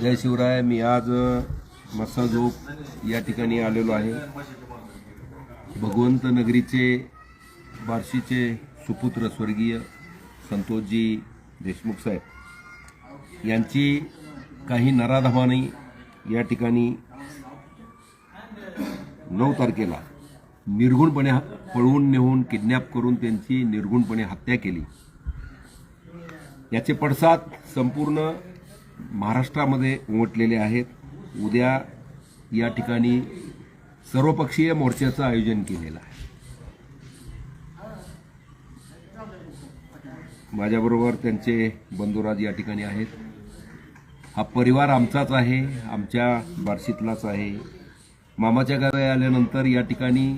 जय शिवराय. मी आज मसाजोग या ठिकाणी आलेलो आहे. भगवंत नगरीचे बार्शीचे सुपुत्र स्वर्गीय संतोषजी देशमुख साहेब. यांची काही नराधमाने या ठिकाणी नऊ तारखेला निर्गुणपणे पळवून नेऊन किडनॅप करून त्यांची निर्गुणपणे हत्या केली. याचे पडसाद संपूर्ण महाराष्ट्रामध्ये उमटलेले आहेत. उद्या या ठिकाणी सर्वपक्षीय मोर्चाचं आयोजन केलेलं आहे. माझ्याबरोबर त्यांचे बंधुराज या ठिकाणी आहेत. हा परिवार आमचाच आहे आमच्या बार्शीतलाच आहे. मामाच्या गावी आल्यानंतर या ठिकाणी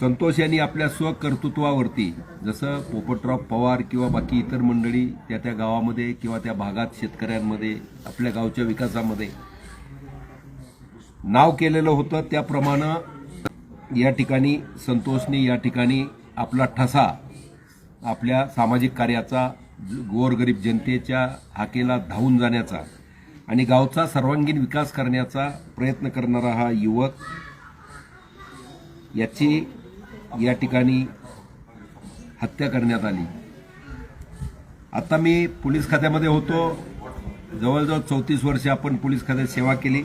संतोष यांनी आपल्या स्वकर्तृत्वावरती जसं पोपटराव पवार किंवा बाकी इतर मंडळी त्या त्या गावामध्ये किंवा त्या भागात शेतकऱ्यांमध्ये आपल्या गावच्या विकासामध्ये नाव केलेलं होतं त्याप्रमाणे या ठिकाणी संतोषने या ठिकाणी आपला ठसा आपल्या सामाजिक कार्याचा गोरगरीब जनतेच्या हाकेला धावून जाण्याचा आणि गावचा सर्वांगीण विकास करण्याचा प्रयत्न करणारा हा युवक याची या ठिकाणी हत्या करण्यात आली. आता मी पोलीस खात्यामध्ये होतो. जवळजवळ चौतीस वर्षे आपण पोलीस खात्यात सेवा केली.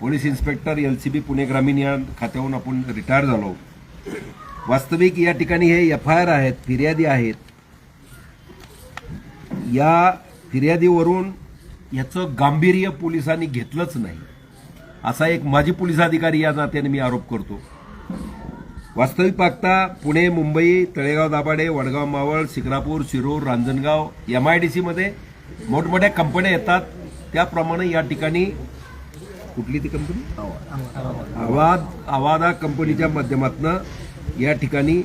Police inspector L C B Pune ग्रामीण या खात्याहून आपण रिटायर झालो. वास्तविक या ठिकाणी हे एफ आय आर आहेत फिर्यादी आहेत. या फिर्यादीवरून याचं गांभीर्य पोलिसांनी घेतलंच नाही. असा एक माजी पोलीस अधिकारी या नात्याने मी आरोप करतो. वास्तविक पाहता Pune Mumbai Talegaon Dabhade Vadgaon Maval Shikrapur Shirur Ranjangaon M I D सीमध्ये मोठमोठ्या कंपन्या येतात. त्याप्रमाणे या ठिकाणी कुठली ती कंपनी आवाज आवादा कंपनीच्या माध्यमातून या ठिकाणी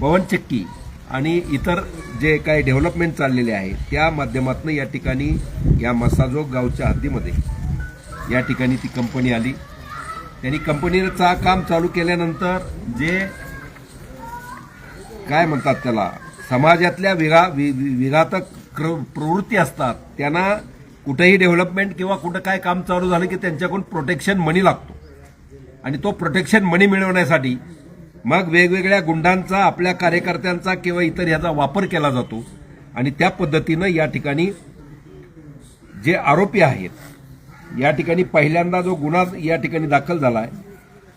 पवनचक्की आणि इतर जे काही डेव्हलपमेंट चाललेले आहे त्या माध्यमातून या ठिकाणी या मसाजोग गावच्या हद्दीमध्ये या ठिकाणी ती कंपनी आली. त्यांनी कंपनीचा काम चालू केल्यानंतर जे काय म्हणतात त्याला समाजातल्या विघा वि- वि- विघातक क्र- प्रवृत्ती असतात त्यांना कुठेही डेव्हलपमेंट किंवा कुठं काय काम चालू झालं की त्यांच्याकडून प्रोटेक्शन मनी लागतो. आणि तो प्रोटेक्शन मनी मिळवण्यासाठी मग वेगवेगळ्या गुंडांचा आपल्या कार्यकर्त्यांचा किंवा इतर ह्याचा वापर केला जातो. आणि त्या पद्धतीनं या ठिकाणी जे आरोपी आहेत या ठिकाणी पहिल्यांदा जो गुन्हा या ठिकाणी दाखल झाला आहे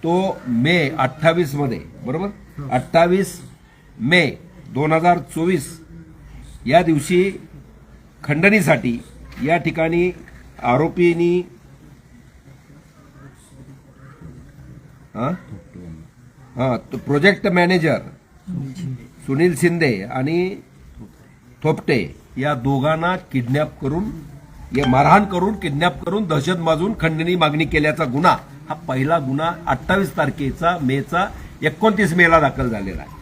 तो मे अठ्ठावीसमध्ये बरोबर? अठ्ठावीस मे दोन हजार चोवीस या दिवशी खंडणीसाठी या ठिकाणी आरोपींनी हां तो प्रोजेक्ट मॅनेजर सुनील शिंदे आणि थोपटे या दोघांना किडनॅप करून मारहाण करून किडनॅप करून दहशत माजून खंडणी मागणी केल्याचा गुन्हा हा पहिला गुन्हा अठ्ठावीस तारखेचा मेचा एकोणतीस मेला दाखल झालेला आहे.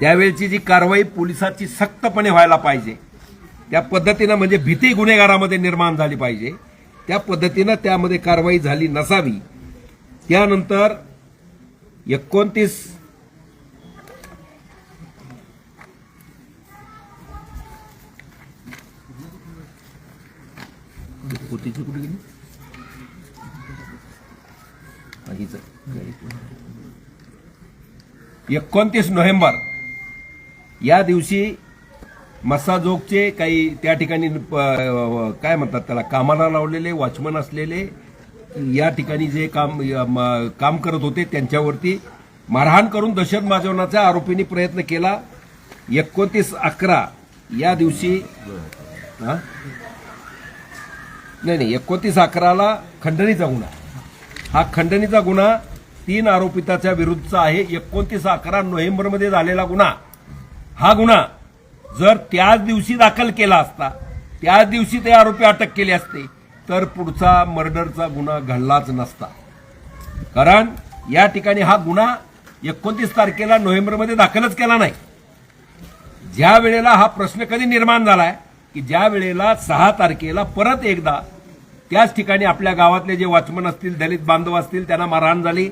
त्यावेळची जी कारवाई पोलिसाची सक्तपणे व्हायला पाहिजे त्या पद्धतीनं म्हणजे भीती गुन्हेगारामध्ये निर्माण झाली पाहिजे त्या पद्धतीनं त्यामध्ये कारवाई झाली नसावी. त्यानंतर एकोणतीस पोतीची कुठे गेली? एकोणतीस नोव्हेंबर. या दिवशी मसाजोगचे काही त्या ठिकाणी काय म्हणतात त्याला कामाला लावलेले वॉचमन असलेले या ठिकाणी जे काम काम करत होते त्यांच्यावरती मारहाण करून दहशत माजवण्याचा आरोपींनी प्रयत्न केला. एकोणतीस अकरा या दिवशी हा? नाही नाही एकोणतीस अकराला खंडणीचा गुन्हा. हा खंडणीचा गुन्हा तीन आरोपिताच्या विरुद्धचा आहे. एकोणतीस अकरा नोव्हेंबरमध्ये झालेला गुन्हा. हा गुन्हा जर त्याच दिवशी दाखल केला असता त्याच दिवशी ते आरोपी अटक केले असते तर पुढचा मर्डरचा गुन्हा घडलाच नसता. कारण या ठिकाणी हा गुन्हा एकोणतीस तारखेला नोव्हेंबरमध्ये दाखलच केला नाही. ज्या वेळेला हा प्रश्न कधी निर्माण झालाय की ज्या वेळेला सहा तारखेला परत एकदा त्याच ठिकाणी आपल्या गावातले जे वॉचमन असतील दलित बांधव असतील त्यांना मारहाण झाली.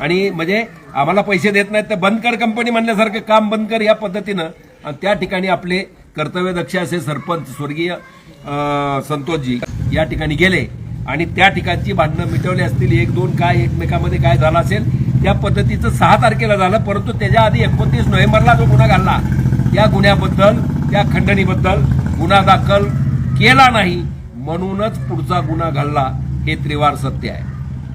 आणि म्हणजे आम्हाला पैसे देत नाहीत तर बंद कर कंपनी म्हणल्यासारखं काम बंद कर या पद्धतीनं. आणि त्या ठिकाणी आपले कर्तव्यदक्ष असे सरपंच स्वर्गीय संतोषजी या ठिकाणी गेले. आणि त्या ठिकाणची भांडणं मिटवली असतील एक दोन काय एकमेकामध्ये काय झालं असेल त्या पद्धतीचं सहा तारखेला झालं परंतु त्याच्या आधी एकोणतीस नोव्हेंबरला जो गुन्हा घालला त्या गुन्ह्याबद्दल त्या खंडणीबद्दल गुन्हा दाखल केला नाही. म्हणूनच पुढचा गुन्हा घालला हे त्रिवार सत्य आहे.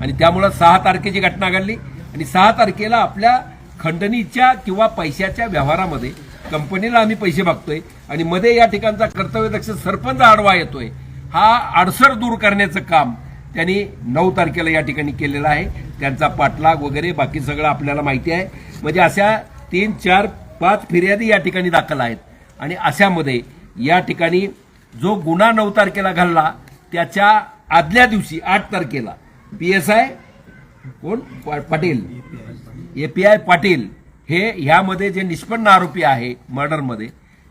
आणि त्यामुळं सहा तारखेची घटना घडली. आणि सहा तारखेला आपल्या खंडणीच्या किंवा पैशाच्या व्यवहारामध्ये कंपनीला आम्ही पैसे मागतोय. आणि मध्ये या ठिकाणचा कर्तव्यदक्ष सरपंच आडवा येतोय. हा अडसर दूर करण्याचं काम त्यांनी नऊ तारखेला या ठिकाणी केलेलं आहे. त्यांचा पाठलाग वगैरे बाकी सगळं आपल्याला माहिती आहे. म्हणजे अशा तीन चार पाच फिर्यादी या ठिकाणी दाखल आहेत. आणि अशामध्ये या ठिकाणी जो गुन्हा नऊ तारखेला घालला त्याच्या आदल्या दिवशी आठ तारखेला. पी एस आय कोण? Patil. A P I Patil. हे ह्यामध्ये जे निष्पन्न आरोपी आहे मर्डरमध्ये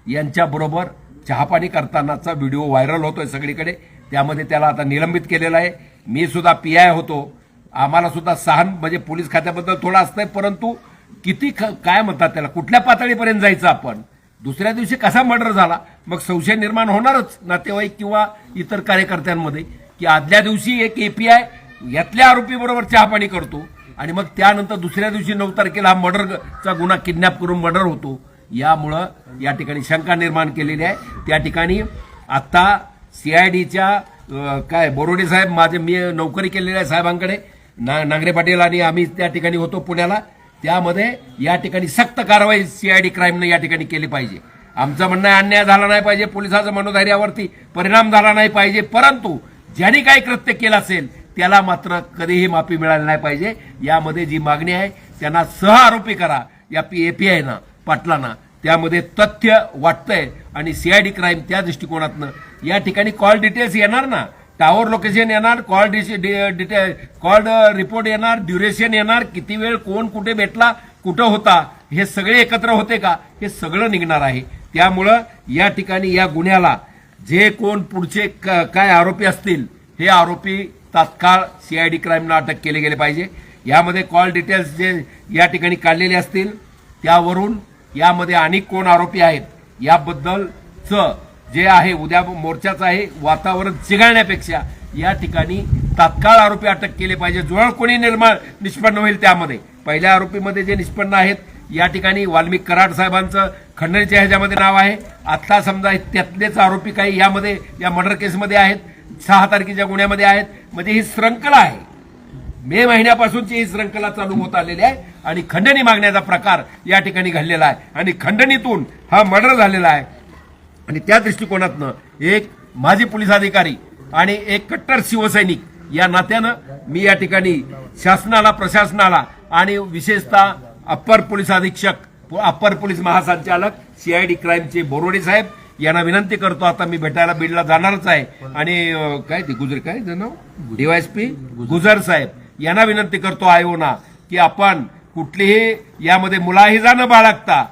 यांच्याबरोबर चहापाणी करतानाचा व्हिडिओ व्हायरल होतोय सगळीकडे. त्यामध्ये त्याला आता निलंबित केलेला आहे. मी सुद्धा पी आय होतो. आम्हाला सुद्धा सहान म्हणजे पोलीस खात्याबद्दल थोडं असतंय परंतु किती ख- काय म्हणतात त्याला? कुठल्या पातळीपर्यंत जायचं आपण? दुसऱ्या दिवशी कसा मर्डर झाला? मग संशय निर्माण होणारच नातेवाईक किंवा इतर कार्यकर्त्यांमध्ये की आदल्या दिवशी एक एपीआय यातल्या आरोपीबरोबर चहापाणी करतो आणि मग त्यानंतर दुसऱ्या दिवशी नऊ तारखेला हा मर्डरचा गुन्हा किडनॅप करून मर्डर होतो. यामुळं या ठिकाणी शंका निर्माण केलेली आहे. त्या ठिकाणी आत्ता सीआयडीच्या काय बोरोडे साहेब माझे मी नोकरी केलेल्या आहे साहेबांकडे. ना नांगरे पाटील आणि आम्ही त्या ठिकाणी होतो पुण्याला. त्यामध्ये या ठिकाणी सक्त कारवाई सीआयडी क्राईमनं या ठिकाणी केली पाहिजे. आमचं म्हणणं आहे अन्याय झाला नाही पाहिजे पोलिसाचं मनोधैर्यावरती परिणाम झाला नाही पाहिजे परंतु ज्यांनी काही कृत्य केलं असेल त्याला मात्र कधीही माफी मिळाली नाही पाहिजे. यामध्ये जी मागणी आहे त्यांना सह आरोपी करा या पी एपीआयनं पाटलांना. त्यामध्ये तथ्य वाटतंय आणि सीआयडी क्राईम त्या दृष्टिकोनातनं या ठिकाणी कॉल डिटेल्स येणार ना टावर लोकेशन येणार कॉल डिटे कॉल रिपोर्ट येणार ड्युरेशन येणार किती वेळ कोण कुठे भेटला कुठं होता हे सगळे एकत्र होते का हे सगळं निघणार आहे. त्यामुळं या ठिकाणी या गुन्ह्याला जे कोण पुढचे क- काय आरोपी असतील हे आरोपी तात्काळ सीआयडी क्राईमला अटक केले गेले पाहिजे. यामध्ये कॉल डिटेल्स जे या ठिकाणी काढलेले असतील त्यावरून यामध्ये अनेक कोण आरोपी आहेत याबद्दलचं जे आहे उद्या मोर्चाचं आहे वातावरण चिघळण्यापेक्षा या ठिकाणी तात्काळ आरोपी अटक केले पाहिजे. जुळ कोणी निर्माण? निष्पन्न होईल त्यामध्ये. पहिल्या आरोपीमध्ये जे निष्पन्न आहेत या ठिकाणी वाल्मिक कराड साहेबांचं खंडणीच्या ह्याच्यामध्ये नाव आहे. आत्ता समजा त्यातलेच आरोपी काही यामध्ये या मर्डर केसमध्ये आहेत सहा तारखेच्या गुन्ह्यामध्ये आहेत. म्हणजे ही श्रंखला आहे. मे महिन्यापासूनची ही श्रंखला चालू होत आलेली आहे आणि खंडणी मागण्याचा प्रकार या ठिकाणी घडलेला आहे. आणि खंडणीतून हा मर्डर झालेला आहे. आणि त्या दृष्टिकोनातनं एक माजी पोलीस अधिकारी आणि एक कट्टर शिवसैनिक या नात्यानं मी या ठिकाणी शासनाला प्रशासनाला आणि विशेषतः अप्पर पोलीस अधीक्षक अप्पर पोलीस महासंचालक सीआयडी क्राईमचे बोरोडे साहेब यांना विनंती करतो. आता मी भेटायला बीडला जाणारच आहे. आणि काय ते गुजर काय नाव? डीवायसपी गुजर साहेब यांना विनंती करतो आयोना की आपण कुठलीही यामध्ये मुलाहिजा न बाळगता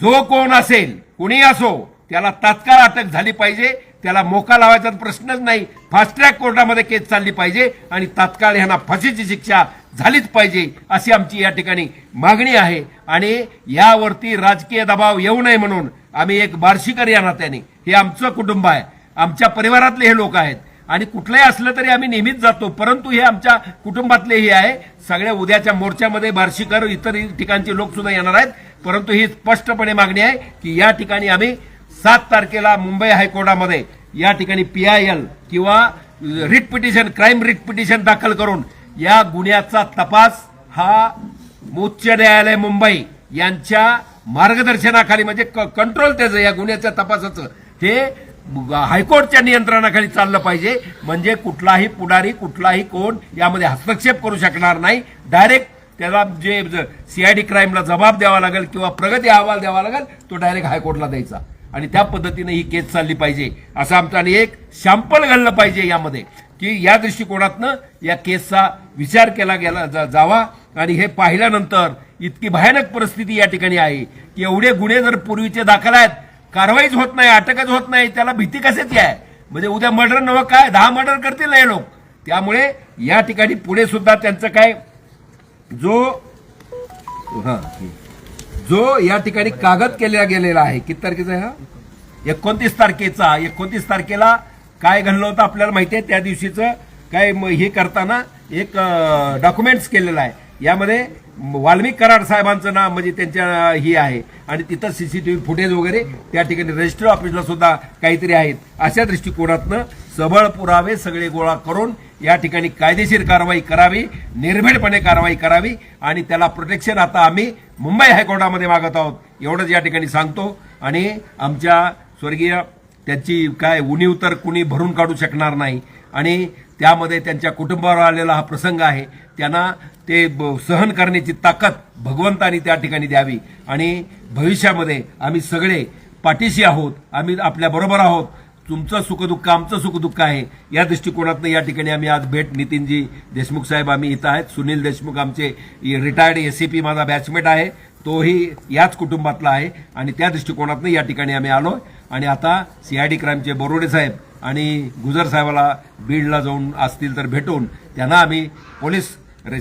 जो कोण असेल कुणी असो त्याला तात्काळ अटक झाली पाहिजे. त्याला मोका लावायचा प्रश्नच नाही. फास्ट ट्रॅक कोर्टामध्ये केस चालली पाहिजे आणि तात्काळ ह्यांना फाशीची शिक्षा झालीच पाहिजे अशी आमची या ठिकाणी मागणी आहे. आणि यावरती राजकीय दबाव येऊ नये म्हणून आम्ही एक बार्शीकर या नात्याने हे आमचं कुटुंब आहे. आमच्या परिवारातले हे लोक आहेत. आणि कुठलंही असलं तरी आम्ही नेहमीच जातो परंतु हे आमच्या कुटुंबातले हे आहे. सगळ्या उद्याच्या मोर्चामध्ये बार्शीकर इतर ठिकाणचे लोक सुद्धा येणार आहेत. परंतु ही स्पष्टपणे मागणी आहे की या ठिकाणी आम्ही सात तारखेला मुंबई हायकोर्टामध्ये या ठिकाणी पी आय एल किंवा writ petition crime writ petition दाखल करून या गुन्ह्याचा तपास हा उच्च न्यायालय मुंबई यांच्या मार्गदर्शनाखाली म्हणजे कंट्रोल त्याचं या गुन्ह्याच्या तपासाचं ते हायकोर्टच्या नियंत्रणाखाली चाललं पाहिजे. म्हणजे कुठलाही पुढारी कुठलाही कोण यामध्ये हस्तक्षेप करू शकणार नाही. डायरेक्ट त्याला जे सीआयडी क्राईमला जबाब द्यावा लागेल किंवा प्रगती अहवाल द्यावा लागेल तो डायरेक्ट हायकोर्टला द्यायचा. आणि त्या पद्धतीने ही केस चालली पाहिजे. असं आमचं आणि एक शॅम्पल घालणं पाहिजे यामध्ये. की या दृष्टिकोनातनं या केसचा विचार केला गेला जा- जावा. आणि हे पाहिल्यानंतर इतकी भयानक परिस्थिती या ठिकाणी आहे. की एवढे गुन्हे जर पूर्वीचे दाखल आहेत कारवाईच होत नाही अटकच होत नाही त्याला भीती कशाची आहे? म्हणजे उद्या मर्डर नवं काय? दहा मर्डर करतील ना हे लोक. त्यामुळे या ठिकाणी पुढे सुद्धा त्यांचं काय जो हां जो या ठिकाणी कागद केला गेलेला आहे किती तारखेचा आहे हा? एकोणतीस तारखेचा एकोणतीस तारखेला काय घडलं होतं आपल्याला माहिती आहे? त्या दिवशीचं काय म- हे करताना एक डॉक्युमेंट्स केलेलं आहे. यामध्ये वाल्मिक कराड साहेबांचं नाव म्हणजे त्यांच्या ही आहे. आणि तिथं सीसीटीव्ही फुटेज वगैरे त्या ठिकाणी रजिस्टर ऑफिसला सुद्धा काहीतरी आहेत. अशा दृष्टिकोनातनं सबळ पुरावे सगळे गोळा करून या ठिकाणी कायदेशीर कारवाई करावी निर्भीडपणे कारवाई करावी आणि त्याला प्रोटेक्शन आता आम्ही मुंबई हायकोर्टामध्ये मागत आहोत. एवढंच या ठिकाणी सांगतो. आणि आमच्या स्वर्गीय त्याची काय उणीव तर कुणी भरून काढू शकणार नाही. आणि त्यामध्ये त्यांच्या कुटुंबावर आलेला हा प्रसंग आहे. त्यांना ते ब- सहन करण्याची ताकद भगवंतानी त्या ठिकाणी द्यावी. आणि भविष्यामध्ये आम्ही सगळे पाठीशी आहोत. आम्ही आपल्याबरोबर आहोत. तुमचं सुखदुःख आमचं सुखदुःख आहे. या दृष्टिकोनातनं या ठिकाणी आम्ही आज भेट नितीनजी देशमुख साहेब आम्ही इथं आहेत. सुनील देशमुख आमचे रिटायर्ड एसीपी माझा बॅचमेट आहे. तोही याच कुटुंबातला आहे आणि त्या दृष्टिकोनातनं या ठिकाणी आम्ही आलो आणि आता सी आय डी क्राईमचे बोरोडे साहेब आणि गुजर साहेबाला बीडला जाऊन असतील तर भेटून त्यांना आम्ही पोलीस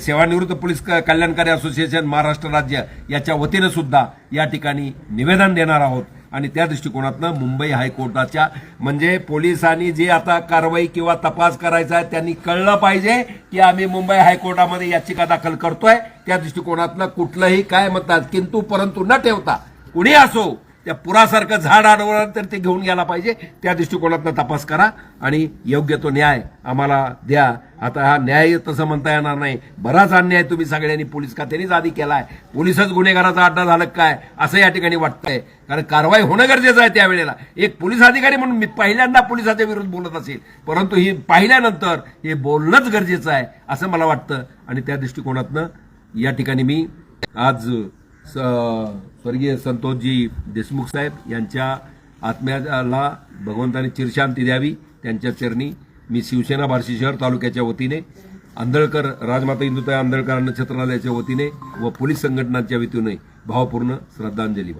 सेवानिवृत्त पोलीस क- कल्याणकारी असोसिएशन महाराष्ट्र राज्य याच्या वतीनं सुद्धा या ठिकाणी निवेदन देणार आहोत. आणि त्या दृष्टिकोनातनं मुंबई हायकोर्टाच्या म्हणजे पोलिसांनी जे आता कारवाई किंवा तपास करायचा आहे त्यांनी कळलं पाहिजे की आम्ही मुंबई हायकोर्टामध्ये याचिका दाखल करतोय. त्या दृष्टिकोनातनं कुठलंही काय म्हणतात किंतु परंतु न ठेवता कुणी असो त्या पुरासारखं झाड अडवलं तर ते घेऊन गेला पाहिजे. त्या दृष्टिकोनातनं तपास करा आणि योग्य तो न्याय आम्हाला द्या. आता हा न्याय तसं म्हणता येणार नाही. बराच अन्याय तुम्ही सगळ्यांनी पोलीस खात्यानेच आधी केलाय. पोलीसच गुन्हेगाराचा अड्डा झालं काय? असं या ठिकाणी वाटतंय. कारण कारवाई होणं गरजेचं आहे त्यावेळेला. एक पोलीस अधिकारी म्हणून मी पहिल्यांदा पोलिसाच्या विरुद्ध बोलत असेल. परंतु ही पाहिल्यानंतर हे बोलणंच गरजेचं आहे असं मला वाटतं. आणि त्या दृष्टिकोनातनं या ठिकाणी मी आज स्वर्गीय संतोषजी देशमुख साहेब यांच्या आत्म्याला भगवंताने चिरशांती द्यावी त्यांच्या चरणी मी शिवसेना बार्शी शहर तालुक्याच्या वतीने आंधळकर राजमाता इंदुताई आंधळकर छत्रालयाच्या वतीने व पोलीस संघटनांच्या वतीने भावपूर्ण श्रद्धांजली